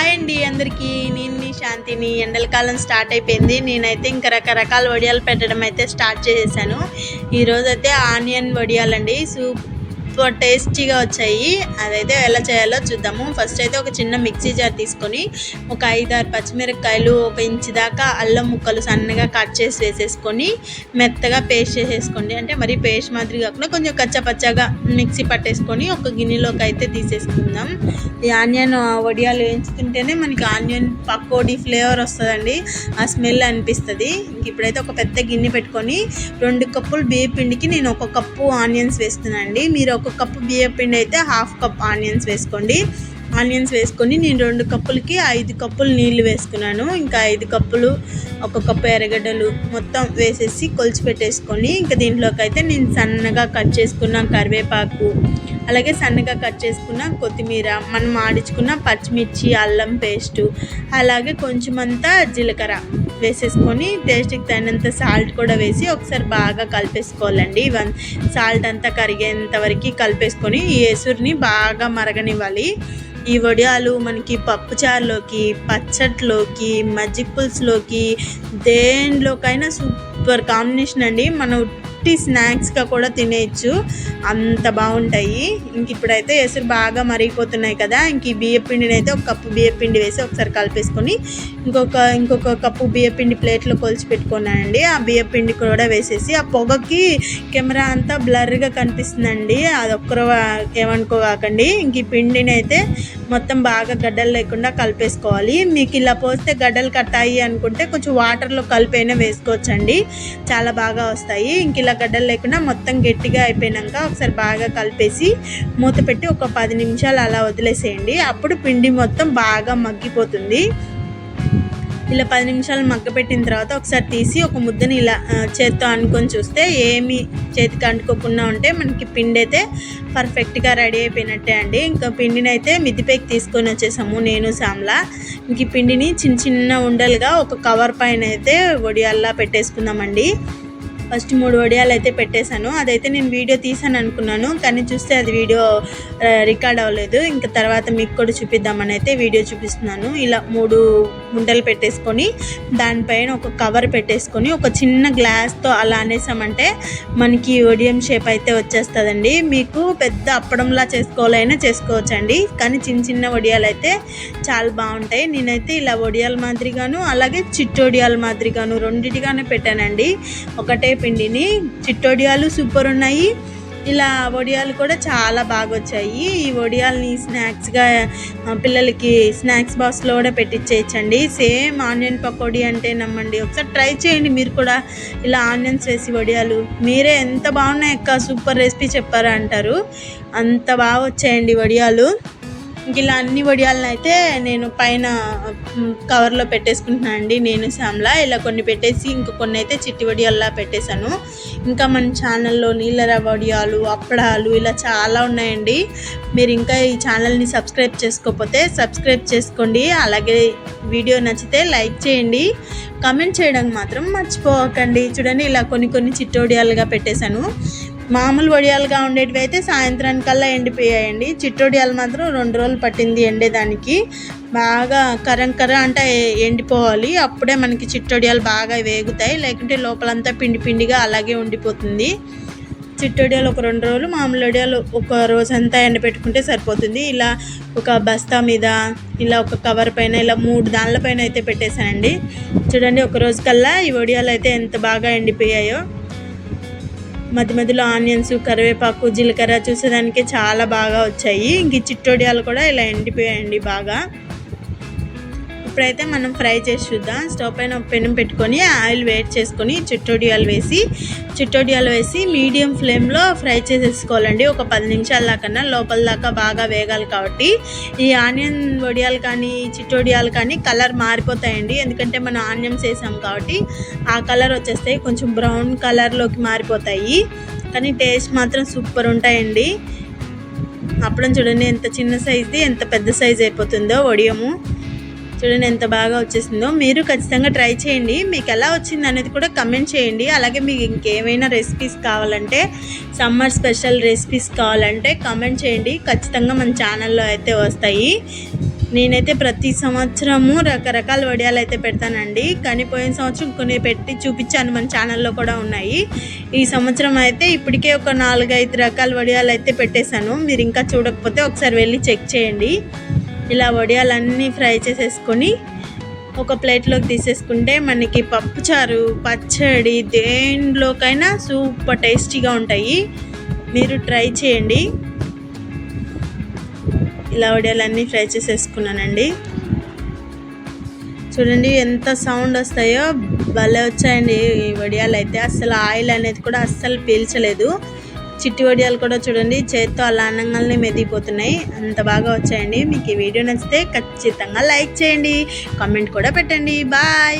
Hi అండి అందరికీ. నేను మీ శాంతిని. ఎండల కాలం స్టార్ట్ అయిపోయింది. నేనైతే ఇంకా రకరకాల వడియాలు పెట్టడం అయితే స్టార్ట్ చేసేసాను. ఈరోజైతే ఆనియన్ వడియాలండి. సూప్ సూపర్ టేస్టీగా వచ్చాయి. అదైతే ఎలా చేయాలో చూద్దాము. ఫస్ట్ అయితే ఒక చిన్న మిక్సీ జార్ తీసుకొని ఒక ఐదారు పచ్చిమిరపకాయలు ఒక ఇంచు దాకా అల్లం ముక్కలు సన్నగా కట్ చేసి వేసేసుకొని మెత్తగా పేస్ట్ చేసేసుకోండి. అంటే మరి పేస్ట్ మాదిరి కాకుండా కొంచెం కచ్చపచ్చగా మిక్సీ పట్టేసుకొని ఒక గిన్నెలోకి అయితే తీసేసుకుందాం. ఈ ఆనియన్ వడియాలు వేయించుతుంటేనే మనకి ఆనియన్ పకోడీ ఫ్లేవర్ వస్తుందండి. ఆ స్మెల్ అనిపిస్తుంది. ఇంక ఇప్పుడైతే ఒక పెద్ద గిన్నె పెట్టుకొని రెండు కప్పులు బియ్య పిండికి నేను ఒక కప్పు ఆనియన్స్ వేస్తున్నానండి. మీరు ఒక కప్పు బియ్యం పిండి అయితే హాఫ్ కప్ ఆనియన్స్ వేసుకోండి. ఆనియన్స్ వేసుకొని నేను రెండు కప్పులకి ఐదు కప్పులు నీళ్ళు వేసుకున్నాను. ఇంకా ఐదు కప్పులు ఒక కప్పు ఎర్రగడ్డలు మొత్తం వేసేసి కొలిచి పెట్టేసుకొని ఇంకా దీంట్లోకి అయితే నేను సన్నగా కట్ చేసుకున్న కరివేపాకు అలాగే సన్నగా కట్ చేసుకున్న కొత్తిమీర మనం ఆడించుకున్న పచ్చిమిర్చి అల్లం పేస్టు అలాగే కొంచెం అంతా జీలకర్ర వేసేసుకొని టేస్ట్కి తగినంత సాల్ట్ కూడా వేసి ఒకసారి బాగా కలిపేసుకోవాలండి. ఇవన్ సాల్ట్ అంతా కరిగేంత వరకు కలిపేసుకొని ఈ ఎసురుని బాగా మరగనివ్వాలి. ఈ వడియాలు మనకి పప్పుచారులోకి పచ్చట్లోకి మజ్జిగ పులుసులోకి దేనిలోకైనా సూపర్ కాంబినేషన్ అండి. మనం ఉట్టి స్నాక్స్గా కూడా తినేయచ్చు. అంత బాగుంటాయి. ఇంక ఇప్పుడైతే ఎసురు బాగా మరిగిపోతున్నాయి కదా ఇంక ఈ బియ్య పిండిని అయితే ఒక కప్పు బియ్య పిండి వేసి ఒకసారి కలిపేసుకొని ఇంకొక ఇంకొక కప్పు బియ్య పిండి ప్లేట్లో కొలిచి పెట్టుకున్నానండి. ఆ బియ్య పిండి కూడా వేసేసి ఆ పొగకి కెమెరా అంతా బ్లర్గా కనిపిస్తుందండి. అది ఒక్కరు ఏమనుకోకండి ఇంక ఈ పిండిని అయితే మొత్తం బాగా గడ్డలు లేకుండా కలిపేసుకోవాలి. మీకు ఇలా పోస్తే గడ్డలు కట్టాయి అనుకుంటే కొంచెం వాటర్లో కలిపైనా వేసుకోవచ్చండి. చాలా బాగా వస్తాయి. ఇంక ఇలా గడ్డలు లేకుండా మొత్తం గట్టిగా అయిపోయినాక ఒకసారి బాగా కలిపేసి మూత పెట్టి ఒక పది నిమిషాలు అలా వదిలేసేయండి. అప్పుడు పిండి మొత్తం బాగా మగ్గిపోతుంది. ఇలా పది నిమిషాలు మగ్గపెట్టిన తర్వాత ఒకసారి తీసి ఒక ముద్దని ఇలా చేత్తో అనుకొని చూస్తే ఏమి చేతికి అంటుకోకుండా ఉంటే మనకి పిండి అయితే పర్ఫెక్ట్గా రెడీ అయిపోయినట్టే అండి. ఇంకా పిండిని అయితే మిద్దిపైకి తీసుకొని వచ్చేసాము నేను శ్యామ్లా. ఇంక పిండిని చిన్న చిన్న ఉండలుగా ఒక కవర్ పైన అయితే వడియాల్లా పెట్టేసుకుందామండి. ఫస్ట్ మూడు వడియాలు అయితే పెట్టేశాను. అదైతే నేను వీడియో తీసాను అనుకున్నాను కానీ చూస్తే అది వీడియో రికార్డ్ అవ్వలేదు. ఇంకా తర్వాత మీకు కూడా చూపిద్దామని అయితే వీడియో చూపిస్తున్నాను. ఇలా మూడు గుంటలు పెట్టేసుకొని దానిపైన ఒక కవర్ పెట్టేసుకొని ఒక చిన్న గ్లాస్తో అలా అనేసామంటే మనకి ఒడియం షేప్ అయితే వచ్చేస్తుందండి. మీకు పెద్ద అప్పడంలా చేసుకోవాలైనా చేసుకోవచ్చండి. కానీ చిన్న చిన్న వడియాలు అయితే చాలా బాగుంటాయి. నేనైతే ఇలా వడియాల మాదిరిగాను అలాగే చిట్టొడియాల మాదిరిగాను రెండిటిగానే పెట్టానండి. ఒకటే పిండిని. చిట్టొడియాలు సూపర్ ఉన్నాయి. ఇలా వడియాలు కూడా చాలా బాగా వచ్చాయి ఈ వడియాల్ని స్నాక్స్గా పిల్లలకి స్నాక్స్ బాక్స్లో కూడా పెట్టించేయచ్చండి సేమ్ ఆనియన్ పకోడీ అంటే నమ్మండి. ఒకసారి ట్రై చేయండి మీరు కూడా. ఇలా ఆనియన్స్ వేసి వడియాలు. మీరే ఎంత బాగున్నాయి అక్క సూపర్ రెసిపీ చెప్పారా అంటారు అంత బాగా వచ్చాయండి వడియాలు. ఇలా అన్ని వడియాలను అయితే నేను పైన కవర్లో పెట్టేసుకుంటున్నాను అండి. నేను శ్యామ్లా ఇలా కొన్ని పెట్టేసి ఇంక కొన్ని అయితే చిట్టి వడియాల్లా పెట్టేశాను. ఇంకా మన ఛానల్లో నీళ్ళ వడియాలు అప్పడాలు ఇలా చాలా ఉన్నాయండి. మీరు ఇంకా ఈ ఛానల్ని సబ్స్క్రైబ్ చేసుకోకపోతే సబ్స్క్రైబ్ చేసుకోండి. అలాగే వీడియో నచ్చితే లైక్ చేయండి. కమెంట్ చేయడం మాత్రం మర్చిపోకండి. చూడండి ఇలా కొన్ని కొన్ని చిట్టోడియాలుగా పెట్టేశాను. మామూలు వడియాలుగా ఉండేటివి అయితే సాయంత్రానికల్లా ఎండిపోయాయండి. చిట్టొడియాలు మాత్రం రెండు రోజులు పట్టింది ఎండేదానికి. బాగా కరం కర్ర అంటే ఎండిపోవాలి. అప్పుడే మనకి చిట్టొడియాలు బాగా వేగుతాయి. లేకుంటే లోపలంతా పిండి పిండిగా అలాగే ఉండిపోతుంది. చిట్టొడియాలు ఒక రెండు రోజులు మామూలు వడియాలు ఒక రోజు అంతా ఎండబెట్టుకుంటే సరిపోతుంది. ఇలా ఒక బస్తా మీద ఇలా ఒక కవర్ పైన ఇలా మూడు దానిలపైన అయితే పెట్టేశానండి. చూడండి ఒక రోజు కల్లా ఈ వడియాలు అయితే ఎంత బాగా ఎండిపోయాయో. మధ్య మధ్యలో ఆనియన్స్ కరివేపాకు జీలకర్ర చూసేదానికి చాలా బాగా వచ్చాయి. ఇంక చిట్టోడియాలు చిట్టొడియాలు కూడా ఇలా ఎండిపోయాయండి బాగా. ఇప్పుడైతే మనం ఫ్రై చేసి చూద్దాం. స్టవ్ పైన పెనం పెట్టుకొని ఆయిల్ వేట్ చేసుకొని చిట్టోడియాలు వేసి చిట్టోడియాలు వేసి మీడియం ఫ్లేమ్లో ఫ్రై చేసేసుకోవాలండి. ఒక పది నిమిషాల దాకన్నా లోపల దాకా బాగా వేగాలి కాబట్టి. ఈ ఆనియన్ వడియాలు కానీ చిట్టోడియాలు కానీ కలర్ మారిపోతాయండి. ఎందుకంటే మనం ఆనియన్స్ వేసాం కాబట్టి ఆ కలర్ వచ్చేస్తాయి. కొంచెం బ్రౌన్ కలర్లోకి మారిపోతాయి. కానీ టేస్ట్ మాత్రం సూపర్ ఉంటాయండి. అప్పుడని చూడండి ఎంత చిన్న సైజుది ఎంత పెద్ద సైజ్ అయిపోతుందో వడియము చూడండి ఎంత బాగా వచ్చేసిందో. మీరు ఖచ్చితంగా ట్రై చేయండి. మీకు ఎలా వచ్చింది అనేది కూడా కమెంట్ చేయండి. అలాగే మీకు ఇంకేమైనా రెసిపీస్ కావాలంటే సమ్మర్ స్పెషల్ రెసిపీస్ కావాలంటే కమెంట్ చేయండి. ఖచ్చితంగా మన ఛానల్లో అయితే వస్తాయి. నేనైతే ప్రతి సంవత్సరము రకరకాల వడియాలు అయితే పెడతానండి. కానీ పోయిన సంవత్సరం కొన్ని పెట్టి చూపించాను మన ఛానల్లో కూడా ఉన్నాయి. ఈ సంవత్సరం అయితే ఇప్పటికే ఒక నాలుగైదు రకాల వడియాలు అయితే పెట్టేశాను. మీరు ఇంకా చూడకపోతే ఒకసారి వెళ్ళి చెక్ చేయండి. ఇలా వడియాలన్నీ ఫ్రై చేసేసుకొని ఒక ప్లేట్లోకి తీసేసుకుంటే మనకి పప్పుచారు పచ్చడి దేంట్లోకైనా సూపర్ టేస్టీగా ఉంటాయి. మీరు ట్రై చేయండి. ఇలా వడియాలన్నీ ఫ్రై చేసేసుకున్నానండి. చూడండి ఎంత సౌండ్ వస్తాయో భలే వచ్చాయండి ఈ వడియాలు అయితే. అసలు ఆయిల్ అనేది కూడా అస్సలు పీల్చలేదు. చిట్టి వడియాలు కూడా చూడండి. చేత్తో అలా అన్నంగానే మెదిగిపోతున్నాయి. అంత బాగా వచ్చాయండి. మీకు ఈ వీడియో నచ్చితే ఖచ్చితంగా లైక్ చేయండి. కామెంట్ కూడా పెట్టండి. బాయ్.